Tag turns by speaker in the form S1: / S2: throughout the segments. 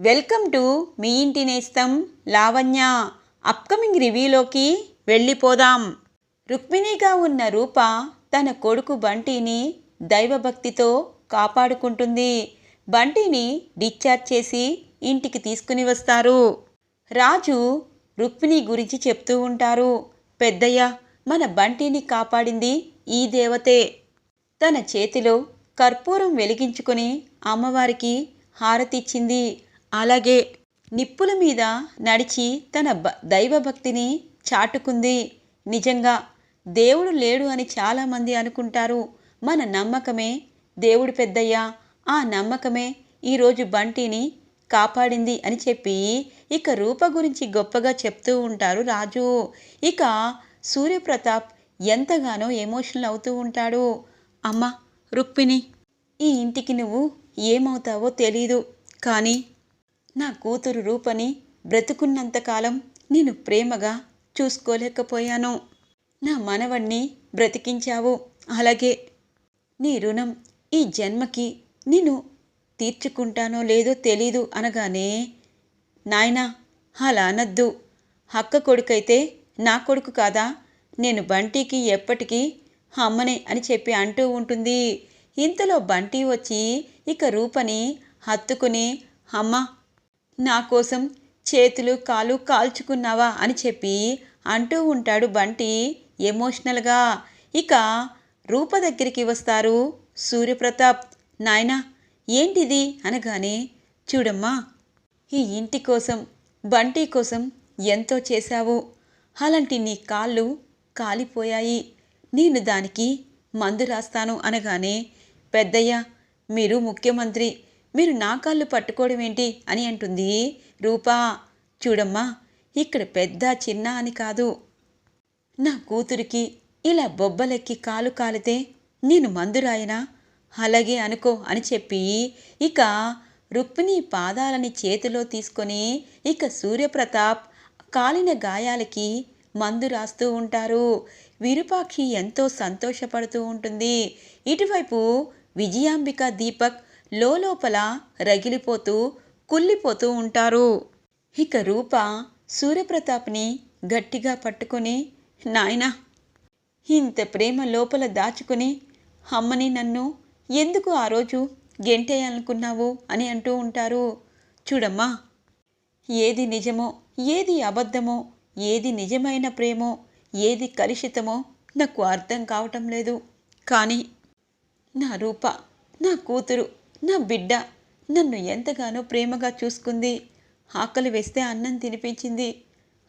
S1: Welcome to me ఇంటి నేస్తం Lavanya. Upcoming రివ్యూలోకి వెళ్ళిపోదాం. రుక్మిణిగా ఉన్న రూప తన కొడుకు బంటిని దైవభక్తితో కాపాడుకుంటుంది. బంటిని డిశ్చార్జ్ చేసి ఇంటికి తీసుకుని వస్తారు. రాజు రుక్మిణి గురించి చెప్తూ ఉంటారు. పెద్దయ్య మన బంటిని కాపాడింది ఈ దేవతే. తన చేతిలో కర్పూరం వెలిగించుకొని అమ్మవారికి హారతిచ్చింది. అలాగే నిప్పుల మీద నడిచి తన బ దైవభక్తిని చాటుకుంది. నిజంగా దేవుడు లేడు అని చాలామంది అనుకుంటారు. మన నమ్మకమే దేవుడు పెద్దయ్య. ఆ నమ్మకమే ఈరోజు బంటిని కాపాడింది అని చెప్పి ఇక రూప గురించి గొప్పగా చెప్తూ ఉంటారు రాజు. ఇక సూర్యప్రతాప్ ఎంతగానో ఎమోషనల్ అవుతూ ఉంటాడు. అమ్మ రుక్మిణి ఈ ఇంటికి నువ్వు ఏమవుతావో తెలీదు. కానీ నా కూతురు రూపని బ్రతుకున్నంతకాలం నేను ప్రేమగా చూసుకోలేకపోయాను. నా మనవణ్ణి బ్రతికించావు. అలాగే నీ రుణం ఈ జన్మకి నేను తీర్చుకుంటానో లేదో తెలీదు అనగానే నాయనా అలా అనద్దు. అక్క కొడుకైతే నా కొడుకు కాదా? నేను బంటీకి ఎప్పటికీ అమ్మనే అని చెప్పి అంటూ ఉంటుంది. ఇంతలో బంటి వచ్చి ఇక రూపని హత్తుకుని అమ్మ నా కోసం చేతులు కాలు కాల్చుకున్నావా అని చెప్పి అంటూ ఉంటాడు బంటి ఎమోషనల్గా. ఇక రూప దగ్గరికి వస్తారు. సూర్యప్రతాప్ నాయనా ఏంటిది? అనగానే చూడమ్మా ఈ ఇంటి కోసం బంటి కోసం ఎంతో చేశావు. అలాంటి నీ కాళ్ళు కాలిపోయాయి. నేను దానికి మందు రాస్తాను. అనగానే పెద్దయ్య మీరు ముఖ్యమంత్రి. మీరు నా కాళ్ళు పట్టుకోవడం ఏంటి అని అంటుంది రూపా. చూడమ్మా ఇక్కడ పెద్ద చిన్న అని కాదు. నా కూతురికి ఇలా బొబ్బలెక్కి కాలు కాలితే నేను మందురాయనా? అలాగే అనుకో అని చెప్పి ఇక రుక్మిణి పాదాలని చేతిలో తీసుకొని ఇక సూర్యప్రతాప్ కాలిన గాయాలకి మందు రాస్తూ ఉంటారు. విరూపాక్షి ఎంతో సంతోషపడుతూ ఉంటుంది. ఇటువైపు విజయాంబిక దీపక్ లోపల రగిలిపోతూ కుళ్ళిపోతూ ఉంటారు. ఇక రూప సూర్యప్రతాప్ని గట్టిగా పట్టుకొని నాయనా ఇంత ప్రేమ లోపల దాచుకుని అమ్మని నన్ను ఎందుకు ఆ రోజు గెంటేయాలనుకున్నావు? అని అంటూ ఉంటారు. చూడమ్మా ఏది నిజమో ఏది అబద్ధమో ఏది నిజమైన ప్రేమో ఏది కలుషితమో నాకు అర్థం కావటం లేదు. కానీ నా రూప నా కూతురు నా బిడ్డ నన్ను ఎంతగానో ప్రేమగా చూసుకుంది. ఆకలి వేస్తే అన్నం తినిపించింది.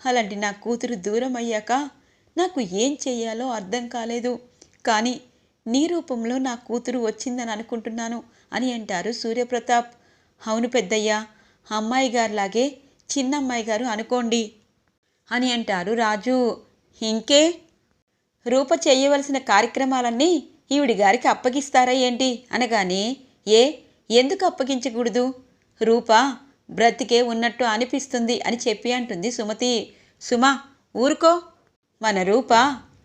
S1: అలాంటి నా కూతురు దూరం అయ్యాక నాకు ఏం చెయ్యాలో అర్థం కాలేదు. కానీ నీ రూపంలో నా కూతురు వచ్చిందని అనుకుంటున్నాను అని అంటారు సూర్యప్రతాప్. అవును పెద్దయ్య అమ్మాయి గారిలాగే చిన్నమ్మాయి గారు అనుకోండి అని అంటారు రాజు. ఇంకే? రూప చేయవలసిన కార్యక్రమాలన్నీ ఈవిడి గారికి అప్పగిస్తారా ఏంటి? అనగానే ఏ? ఎందుకు అప్పగించకూడదు? రూప బ్రతికే ఉన్నట్టు అనిపిస్తుంది అని చెప్పి అంటుంది సుమతి. సుమ ఊరుకో. మన రూప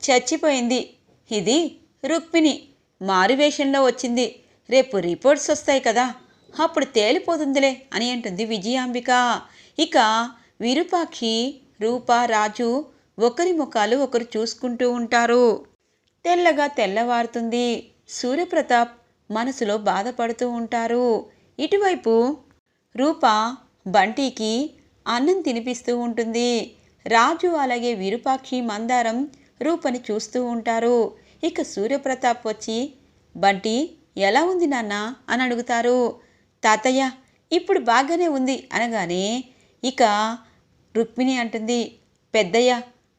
S1: చచ్చిపోయింది. ఇది రుక్మిణి. మారువేషంలో వచ్చింది. రేపు రిపోర్ట్స్ వస్తాయి కదా. అప్పుడు తేలిపోతుందిలే అని అంటుంది విజయాంబిక. ఇక విరూపాక్షి రూప రాజు ఒకరి ముఖాలు ఒకరు చూసుకుంటూ ఉంటారు. తెల్లగా తెల్లవారుతుంది. సూర్యప్రతాప్ మనసులో బాధపడుతూ ఉంటారు. ఇటువైపు రూప బంటికి అన్నం తినిపిస్తూ ఉంటుంది. రాజు అలాగే విరూపాక్షి మందారం రూపని చూస్తూ ఉంటారు. ఇక సూర్యప్రతాప్ వచ్చి బంటి ఎలా ఉంది నాన్న? అని అడుగుతారు. తాతయ్య ఇప్పుడు బాగానే ఉంది అనగానే ఇక రుక్మిణి అంటుంది పెద్దయ్య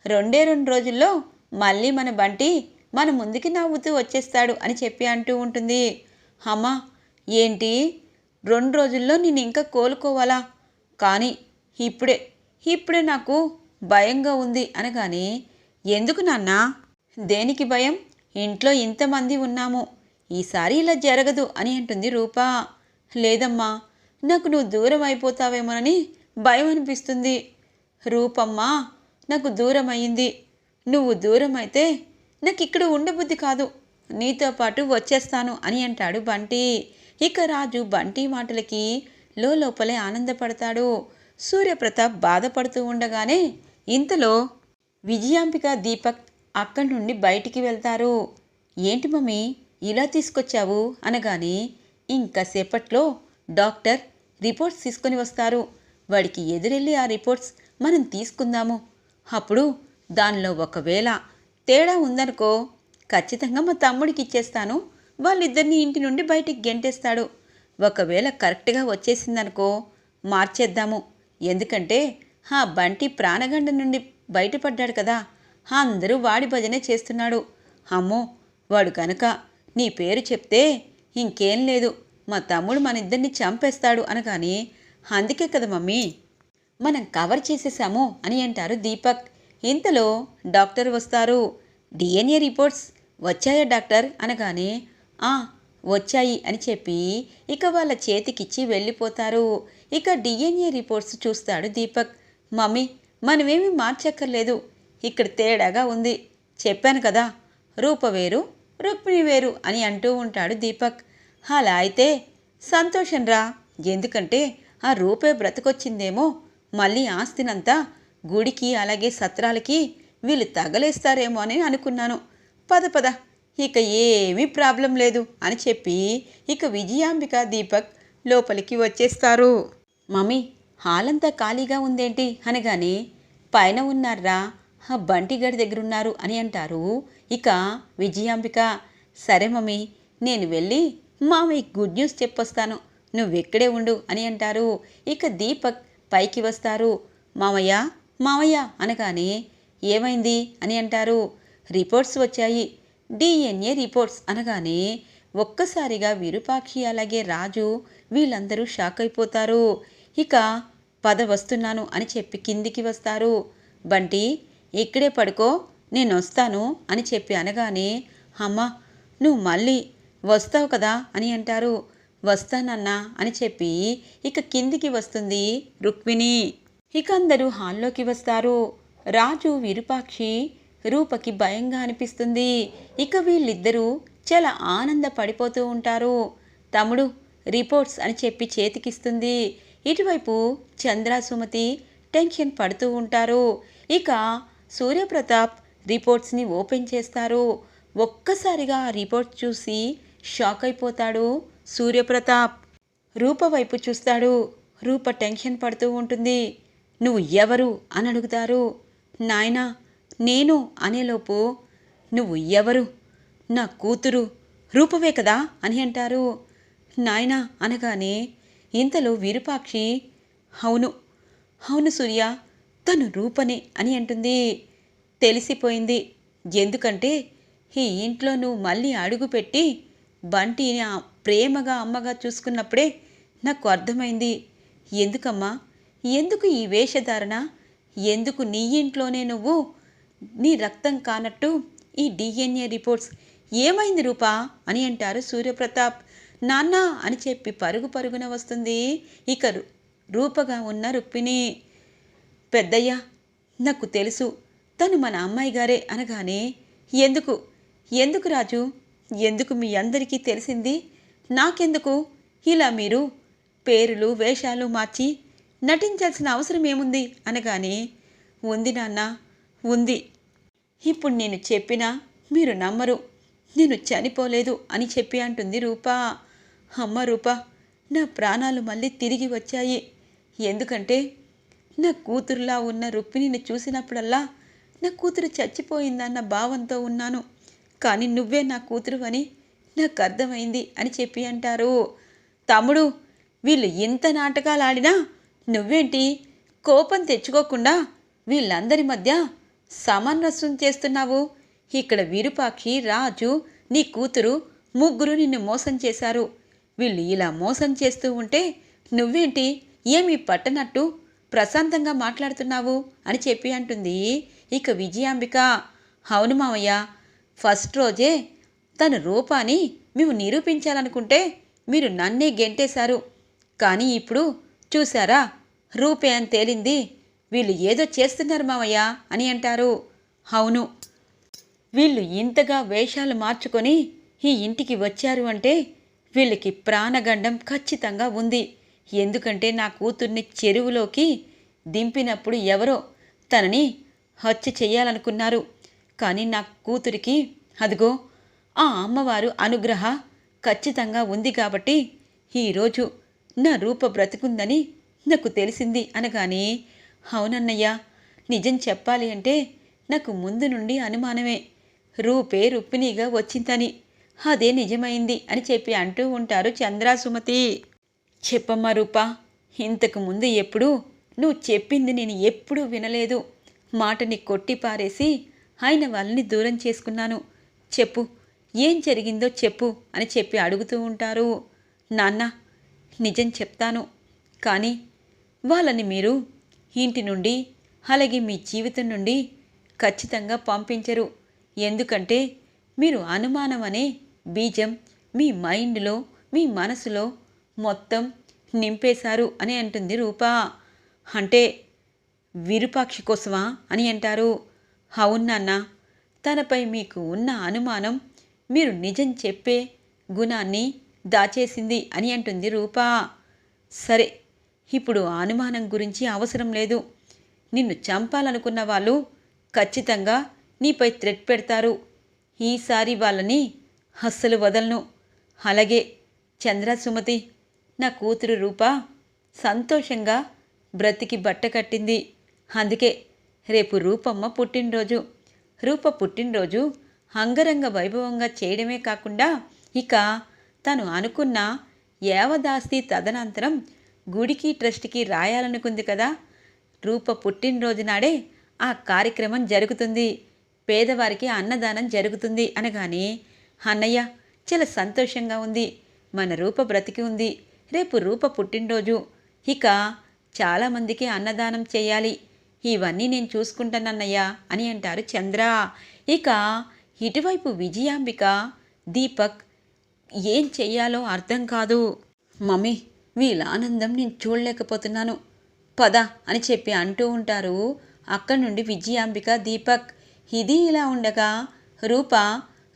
S1: రెండే రెండు రోజుల్లో మళ్ళీ మన బంటి మన ముందుకి నవ్వుతూ వచ్చేస్తాడు అని చెప్పి అంటూ ఉంటుంది. అమ్మా ఏంటి? రెండు రోజుల్లో నేను ఇంకా కోలుకోవాలా? కానీ ఇప్పుడే ఇప్పుడే నాకు భయంగా ఉంది అనగానే ఎందుకు నాన్న? దేనికి భయం? ఇంట్లో ఇంతమంది ఉన్నాము. ఈసారి ఇలా జరగదు అని అంటుంది రూపా. లేదమ్మా నాకు నువ్వు దూరం అయిపోతావేమోనని భయం అనిపిస్తుంది. రూపమ్మా నాకు దూరం అయింది. నువ్వు దూరం అయితే నాకు ఇక్కడ ఉండబుద్ధి కాదు. నీతో పాటు వచ్చేస్తాను అని అంటాడు బంటి. ఇక రాజు బంటి మాటలకి లోపలే ఆనందపడతాడు. సూర్యప్రతాప్ బాధపడుతూ ఉండగానే ఇంతలో విజయాంబిక దీపక్ అక్కడి నుండి బయటికి వెళ్తారు. ఏంటి మమ్మీ ఇలా తీసుకొచ్చావు? అనగానే ఇంకా సేపట్లో డాక్టర్ రిపోర్ట్స్ తీసుకొని వస్తారు. వాడికి ఎదురెళ్ళి ఆ రిపోర్ట్స్ మనం తీసుకుందాము. అప్పుడు దానిలో ఒకవేళ తేడా ఉందనుకో ఖచ్చితంగా మా తమ్ముడికి ఇచ్చేస్తాను. వాళ్ళిద్దరిని ఇంటి నుండి బయటికి గెంటేస్తాడు. ఒకవేళ కరెక్ట్గా వచ్చేసిందనుకో మార్చేద్దాము. ఎందుకంటే ఆ బంటి ప్రాణగండ నుండి బయటపడ్డాడు కదా. అందరూ వాడి భజనే చేస్తున్నాడు. అమ్మో వాడు కనుక నీ పేరు చెప్తే ఇంకేం లేదు. మా తమ్ముడు మన ఇద్దరిని చంపేస్తాడు అనగాని అందుకే కదా మమ్మీ మనం కవర్ చేసేసాము అని అంటారు దీపక్. ఇంతలో డాక్టర్ వస్తారు. డిఎన్ఏ రిపోర్ట్స్ వచ్చాయా డాక్టర్? అనగానే ఆ వచ్చాయి అని చెప్పి ఇక వాళ్ళ చేతికిచ్చి వెళ్ళిపోతారు. ఇక డిఎన్ఏ రిపోర్ట్స్ చూస్తాడు దీపక్. మమ్మీ మనమేమీ మార్చక్కర్లేదు. ఇక్కడ తేడాగా ఉంది. చెప్పాను కదా రూప వేరు రుక్మిణి వేరు అని అంటూ ఉంటాడు దీపక్. అలా అయితే సంతోషంరా? ఎందుకంటే ఆ రూపే బ్రతకొచ్చిందేమో మళ్ళీ ఆస్తినంతా గుడికి అలాగే సత్రాలకి వీళ్ళు తగలేస్తారేమో అని అనుకున్నాను. పద పద. ఇక ఏమీ ప్రాబ్లం లేదు అని చెప్పి ఇక విజయాంబిక దీపక్ లోపలికి వచ్చేస్తారు. మమ్మీ హాల్ అంతా ఖాళీగా ఉందేంటి? అనగానే పైన ఉన్నారా ఆ బంటిగడి దగ్గర ఉన్నారు అని అంటారు ఇక విజయాంబిక. సరే మమ్మీ నేను వెళ్ళి మామయ్య గుడ్ న్యూస్ చెప్పొస్తాను. నువ్వెక్కడే ఉండు అని అంటారు. ఇక దీపక్ పైకి వస్తారు. మామయ్య మావయ్య అనగానే ఏమైంది అని అంటారు. రిపోర్ట్స్ వచ్చాయి. డిఎన్ఏ రిపోర్ట్స్ అనగానే ఒక్కసారిగా విరూపాక్షి అలాగే రాజు వీళ్ళందరూ షాక్ అయిపోతారు. ఇక పద వస్తున్నాను అని చెప్పి కిందికి వస్తారు. బంటి ఇక్కడే పడుకో నేను వస్తాను అని చెప్పి అనగానే అమ్మ నువ్వు మళ్ళీ వస్తావు కదా అని అంటారు. వస్తానన్నా అని చెప్పి ఇక కిందికి వస్తుంది రుక్మిణి. ఇక అందరూ హాల్లోకి వస్తారు. రాజు విరూపాక్షి రూపకి భయంగా అనిపిస్తుంది. ఇక వీళ్ళిద్దరూ చాలా ఆనంద పడిపోతూ ఉంటారు. తమ్ముడు రిపోర్ట్స్ అని చెప్పి చేతికిస్తుంది. ఇటువైపు చంద్ర సుమతి టెన్షన్ పడుతూ ఉంటారు. ఇక సూర్యప్రతాప్ రిపోర్ట్స్ని ఓపెన్ చేస్తారు. ఒక్కసారిగా ఆ రిపోర్ట్ చూసి షాక్ అయిపోతాడు సూర్యప్రతాప్. రూప వైపు చూస్తాడు. రూప టెన్షన్ పడుతూ ఉంటుంది. నువ్వు ఎవరు? అని అడుగుతారు. నాయనా నేను అనేలోపు నువ్వు ఎవరు? నా కూతురు? రూపవే కదా? అని అంటారు. నాయనా అనగానే ఇంతలో విరూపాక్షి అవును అవును సూర్య తను రూపనే అని అంటుంది. తెలిసిపోయింది. ఎందుకంటే ఈ ఇంట్లో నువ్వు మళ్ళీ అడుగుపెట్టి బంటిని ప్రేమగా అమ్మగా చూసుకున్నప్పుడే నాకు అర్థమైంది. ఎందుకమ్మా? ఎందుకు ఈ వేషధారణ? ఎందుకు నీ ఇంట్లోనే నువ్వు? నీ రక్తం కానట్టు ఈ డిఎన్ఏ రిపోర్ట్స్. ఏమైంది రూపా? అని అంటారు సూర్యప్రతాప్. నాన్న అని చెప్పి పరుగు పరుగున వస్తుంది ఇక రూపగా ఉన్న రుక్మిణి. పెద్దయ్య నాకు తెలుసు. తను మన అమ్మాయి గారే అనగానే. ఎందుకు? ఎందుకు రాజు? ఎందుకు మీ అందరికీ తెలిసింది? నాకెందుకు? ఇలా మీరు పేరులు వేషాలు మార్చి నటించాల్సిన అవసరం ఏముంది? అనగానే ఉంది నాన్న ఉంది. ఇప్పుడు నేను చెప్పినా మీరు నమ్మరు. నేను చనిపోలేదు అని చెప్పి అంటుంది రూపా. అమ్మ రూపా నా ప్రాణాలు మళ్ళీ తిరిగి వచ్చాయి. ఎందుకంటే నా కూతురులా ఉన్న రుక్మిణిని చూసినప్పుడల్లా నా కూతురు చచ్చిపోయిందన్న భావంతో ఉన్నాను. కానీ నువ్వే నా కూతురు అని నాకు అర్థమైంది అని చెప్పి అంటారు. తమ్ముడు వీళ్ళు ఎంత నాటకాలు ఆడినా నువ్వేంటి? కోపం తెచ్చుకోకుండా వీళ్ళందరి మధ్య సమన్వసం చేస్తున్నావు. ఇక్కడ విరూపాక్షి రాజు నీ కూతురు ముగ్గురు నిన్ను మోసం చేశారు. వీళ్ళు ఇలా మోసం చేస్తూ ఉంటే నువ్వేంటి? ఏమీ పట్టనట్టు ప్రశాంతంగా మాట్లాడుతున్నావు అని చెప్పి అంటుంది ఇక విజయాంబిక. అవును మావయ్య ఫస్ట్ రోజే తన రూపాన్ని మేము నిరూపించాలనుకుంటే మీరు నన్నే గెంటేశారు. కానీ ఇప్పుడు చూసారా రూపే అని తేలింది. వీళ్ళు ఏదో చేస్తున్నారు మావయ్య అని అంటారు. అవును. వీళ్ళు ఇంతగా వేషాలు మార్చుకొని ఈ ఇంటికి వచ్చారు అంటే వీళ్ళకి ప్రాణగండం ఖచ్చితంగా ఉంది. ఎందుకంటే నా కూతుర్ని చెరువులోకి దింపినప్పుడు ఎవరో తనని హత్య చేయాలనుకున్నారు. కానీ నా కూతురికి అదిగో ఆ అమ్మవారు అనుగ్రహ ఖచ్చితంగా ఉంది కాబట్టి ఈరోజు నా రూప బ్రతుకుందని నాకు తెలిసింది అనగానే అవునన్నయ్య నిజం చెప్పాలి అంటే నాకు ముందు నుండి అనుమానమే. రూపే రుక్మిణిగా వచ్చిందని. అదే నిజమైంది అని చెప్పి అంటూ ఉంటారు చంద్రా సుమతి చెప్పమ్మా రూపా ఇంతకు ముందు ఎప్పుడు నువ్వు చెప్పింది నేను ఎప్పుడూ వినలేదు. మాటని కొట్టి పారేసి ఆయన వాళ్ళని దూరం చేసుకున్నాను. చెప్పు ఏం జరిగిందో చెప్పు అని చెప్పి అడుగుతూ ఉంటారు. నాన్న నిజం చెప్తాను. కానీ వాళ్ళని మీరు ఇంటి నుండి అలాగే మీ జీవితం నుండి ఖచ్చితంగా పంపించరు. ఎందుకంటే మీరు అనుమానం అనే బీజం మీ మైండ్లో మీ మనసులో మొత్తం నింపేశారు అని అంటుంది రూపా. అంటే విరూపాక్షి కోసమా అని అంటారు. అవునాన్న తనపై మీకు ఉన్న అనుమానం మీరు నిజం చెప్పే గుణాన్ని దాచేసింది అని అంటుంది రూపా. సరే ఇప్పుడు అనుమానం గురించి అవసరం లేదు. నిన్ను చంపాలనుకున్న వాళ్ళు ఖచ్చితంగా నీపై థ్రెట్ పెడతారు. ఈసారి వాళ్ళని అస్సలు వదలను. అలాగే చంద్ర సుమతి నా కూతురు రూప సంతోషంగా బ్రతికి బట్ట కట్టింది. అందుకే రేపు రూపమ్మ పుట్టినరోజు. రూప పుట్టినరోజు అంగరంగ వైభవంగా చేయడమే కాకుండా ఇక తను అనుకున్న ఏవదాస్తి తదనంతరం గుడికి ట్రస్ట్కి రాయాలనుకుంది కదా. రూప పుట్టినరోజు నాడే ఆ కార్యక్రమం జరుగుతుంది. పేదవారికి అన్నదానం జరుగుతుంది అనగానే అన్నయ్య చాలా సంతోషంగా ఉంది. మన రూప బ్రతికి ఉంది. రేపు రూప పుట్టినరోజు. ఇక చాలామందికి అన్నదానం చేయాలి. ఇవన్నీ నేను చూసుకుంటానన్నయ్య అని అంటారు చంద్ర. ఇక ఇటువైపు విజయాంబిక దీపక్ ఏం చెయ్యాలో అర్థం కాదు. మమ్మీ వీళ్ళ ఆనందం నేను చూడలేకపోతున్నాను. పద అని చెప్పి అంటూ ఉంటారు. అక్కడి నుండి విజయాంబిక దీపక్. ఇది ఇలా ఉండగా రూప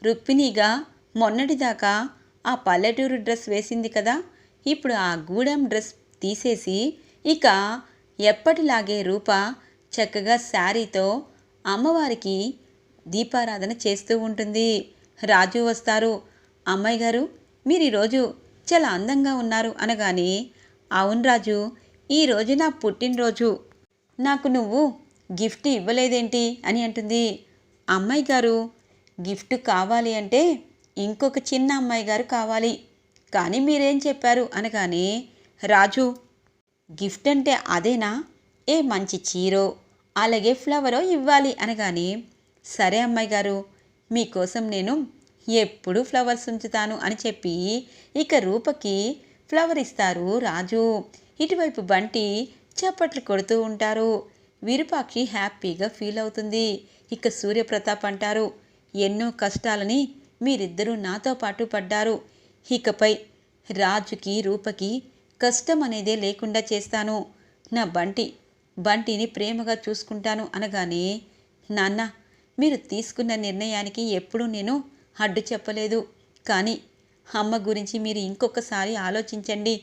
S1: రుక్మిణిగా మొన్నటిదాకా ఆ పల్లెటూరు డ్రెస్ వేసింది కదా. ఇప్పుడు ఆ గూడెం డ్రెస్ తీసేసి ఇక ఎప్పటిలాగే రూప చక్కగా శారీతో అమ్మవారికి దీపారాధన చేస్తూ ఉంటుంది. రాజు వస్తారు. అమ్మాయి గారు మీరు ఈరోజు చాలా అందంగా ఉన్నారు అనగానే అవును రాజు ఈరోజు నా పుట్టినరోజు. నాకు నువ్వు గిఫ్ట్ ఇవ్వలేదేంటి అని అంటుంది. అమ్మాయి గారు గిఫ్ట్ కావాలి అంటే ఇంకొక చిన్న అమ్మాయి గారు కావాలి. కానీ మీరేం చెప్పారు అనగానే రాజు గిఫ్ట్ అంటే అదేనా? ఏ మంచి చీరో అలాగే ఫ్లవరో ఇవ్వాలి అనగానే సరే అమ్మాయి గారు మీకోసం నేను ఎప్పుడు ఫ్లవర్స్ ఉంచుతాను అని చెప్పి ఇక రూపకి ఫ్లవర్ ఇస్తారు రాజు. ఇటువైపు బంటి చప్పట్లు కొడుతూ ఉంటారు. విరూపాక్షి హ్యాపీగా ఫీల్ అవుతుంది. ఇక సూర్యప్రతాప్ అంటారు ఎన్నో కష్టాలని మీరిద్దరూ నాతో పాటు పడ్డారు. ఇకపై రాజుకి రూపకి కష్టం అనేదే లేకుండా చేస్తాను. నా బంటి బంటిని ప్రేమగా చూసుకుంటాను అనగానే నాన్న మీరు తీసుకున్న నిర్ణయానికి ఎప్పుడూ నేను అడ్డు చెప్పలేదు. కానీ అమ్మ గురించి మీరు ఇంకొకసారి ఆలోచించండి.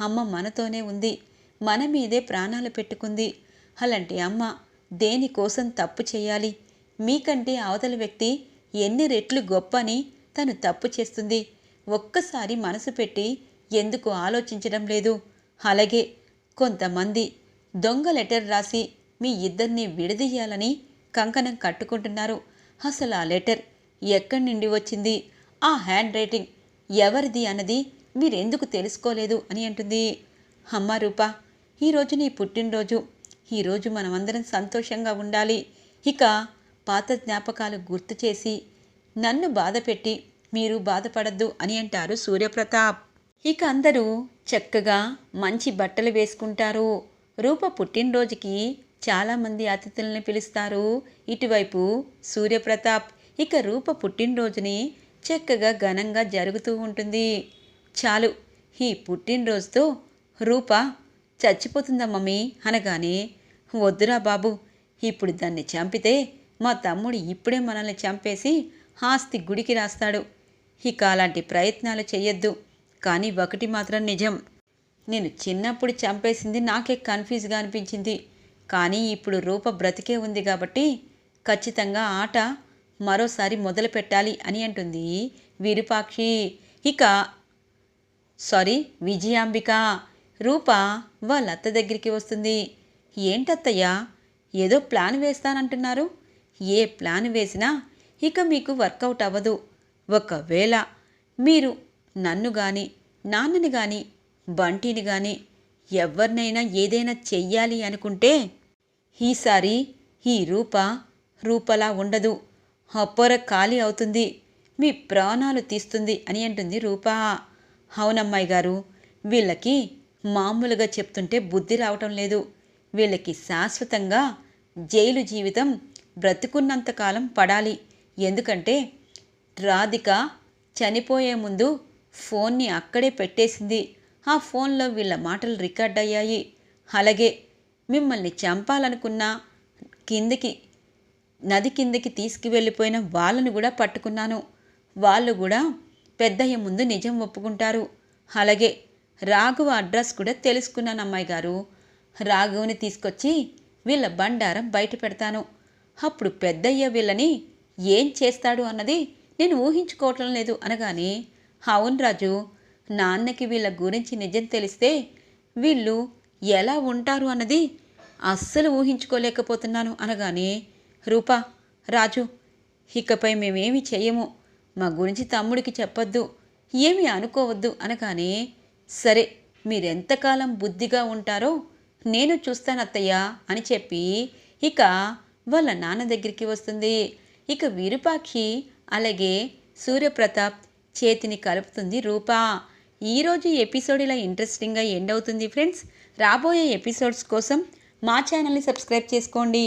S1: అమ్మ మనతోనే ఉంది. మన మీదే ప్రాణాలు పెట్టుకుంది. అలాంటి అమ్మ దేనికోసం తప్పు చేయాలి? మీకంటే అవతల వ్యక్తి ఎన్ని రెట్లు గొప్ప అని తను తప్పు చేస్తుంది. ఒక్కసారి మనసు పెట్టి ఎందుకు ఆలోచించడం లేదు? అలాగే కొంతమంది దొంగ లెటర్ రాసి మీ ఇద్దరిని విడదీయాలని కంకణం కట్టుకుంటున్నారు. అసలు ఆ లెటర్ ఎక్కడి నుండి వచ్చింది? ఆ హ్యాండ్ రైటింగ్ ఎవరిది అన్నది మీరెందుకు తెలుసుకోలేదు అని అంటుంది. అమ్మ రూప ఈరోజు నీ పుట్టినరోజు. ఈరోజు మనమందరం సంతోషంగా ఉండాలి. ఇక పాత జ్ఞాపకాలు గుర్తు చేసి నన్ను బాధపెట్టి మీరు బాధపడద్దు అని అంటారు సూర్యప్రతాప్. ఇక అందరూ చక్కగా మంచి బట్టలు వేసుకుంటారు. రూప పుట్టినరోజుకి చాలామంది అతిథుల్ని పిలుస్తారు. ఇటువైపు సూర్యప్రతాప్ ఇక రూప పుట్టినరోజుని చక్కగా ఘనంగా జరుగుతూ ఉంటుంది. చాలు ఈ పుట్టినరోజుతో రూప చచ్చిపోతుందా మమ్మీ? అనగానే వద్దురా బాబు ఇప్పుడు దాన్ని చంపితే మా తమ్ముడు ఇప్పుడే మనల్ని చంపేసి ఆస్తి గుడికి రాస్తాడు. ఇక అలాంటి ప్రయత్నాలు చేయొద్దు కానీ ఒకటి మాత్రం నిజం. నేను చిన్నప్పుడు చంపేసింది నాకే కన్ఫ్యూజ్గా అనిపించింది. కానీ ఇప్పుడు రూప బ్రతికే ఉంది కాబట్టి ఖచ్చితంగా ఆట మరోసారి మొదలు పెట్టాలి అని అంటుంది విరూపాక్షి. ఇక సారీ విజయాంబిక. రూప వాళ్ళ అత్త దగ్గరికి వస్తుంది. ఏంటత్తయ్యా ఏదో ప్లాన్ వేస్తానంటున్నారు? ఏ ప్లాన్ వేసినా ఇక మీకు వర్కౌట్ అవ్వదు. ఒకవేళ మీరు నన్ను కానీ నాన్నని కానీ బంటిని కానీ ఎవరినైనా ఏదైనా చెయ్యాలి అనుకుంటే ఈసారి ఈ రూప రూపలా ఉండదు. అప్పొర ఖాళీ అవుతుంది. మీ ప్రాణాలు తీస్తుంది అని అంటుంది రూపా. అవునమ్మాయి గారు వీళ్ళకి మామూలుగా చెప్తుంటే బుద్ధి రావటం లేదు. వీళ్ళకి శాశ్వతంగా జైలు జీవితం బ్రతుకున్నంతకాలం పడాలి. ఎందుకంటే రాధిక చనిపోయే ముందు ఫోన్ని అక్కడే పెట్టేసింది. ఆ ఫోన్లో వీళ్ళ మాటలు రికార్డ్ అయ్యాయి. అలాగే మిమ్మల్ని చంపాలనుకున్నా కిందికి నది కిందకి తీసుకువెళ్ళిపోయిన వాళ్ళను కూడా పట్టుకున్నాను. వాళ్ళు కూడా పెద్దయ్య ముందు నిజం ఒప్పుకుంటారు. అలాగే రాఘవ అడ్రస్ కూడా తెలుసుకున్నాను అమ్మాయి గారు. రాఘవుని తీసుకొచ్చి వీళ్ళ బండారం బయట పెడతాను. అప్పుడు పెద్దయ్య వీళ్ళని ఏం చేస్తాడు అన్నది నేను ఊహించుకోవటం లేదు అనగానే అవును రాజు నాన్నకి వీళ్ళ గురించి నిజం తెలిస్తే వీళ్ళు ఎలా ఉంటారు అన్నది అస్సలు ఊహించుకోలేకపోతున్నాను అనగానే రూపా రాజు ఇకపై మేమేమి చేయము మా గురించి తమ్ముడికి చెప్పొద్దు. ఏమి అనుకోవద్దు అనగానే సరే మీరెంతకాలం బుద్ధిగా ఉంటారో నేను చూస్తాను అత్తయ్య అని చెప్పి ఇక వాళ్ళ నాన్న దగ్గరికి వస్తుంది. ఇక విరూపాక్షి అలాగే సూర్యప్రతాప్ చేతిని కలుపుతుంది రూపా. ఈరోజు ఎపిసోడ్ ఇలా ఇంట్రెస్టింగ్గా ఎండ్ అవుతుంది ఫ్రెండ్స్. రాబోయే ఎపిసోడ్స్ కోసం మా ఛానల్ని సబ్స్క్రైబ్ చేసుకోండి.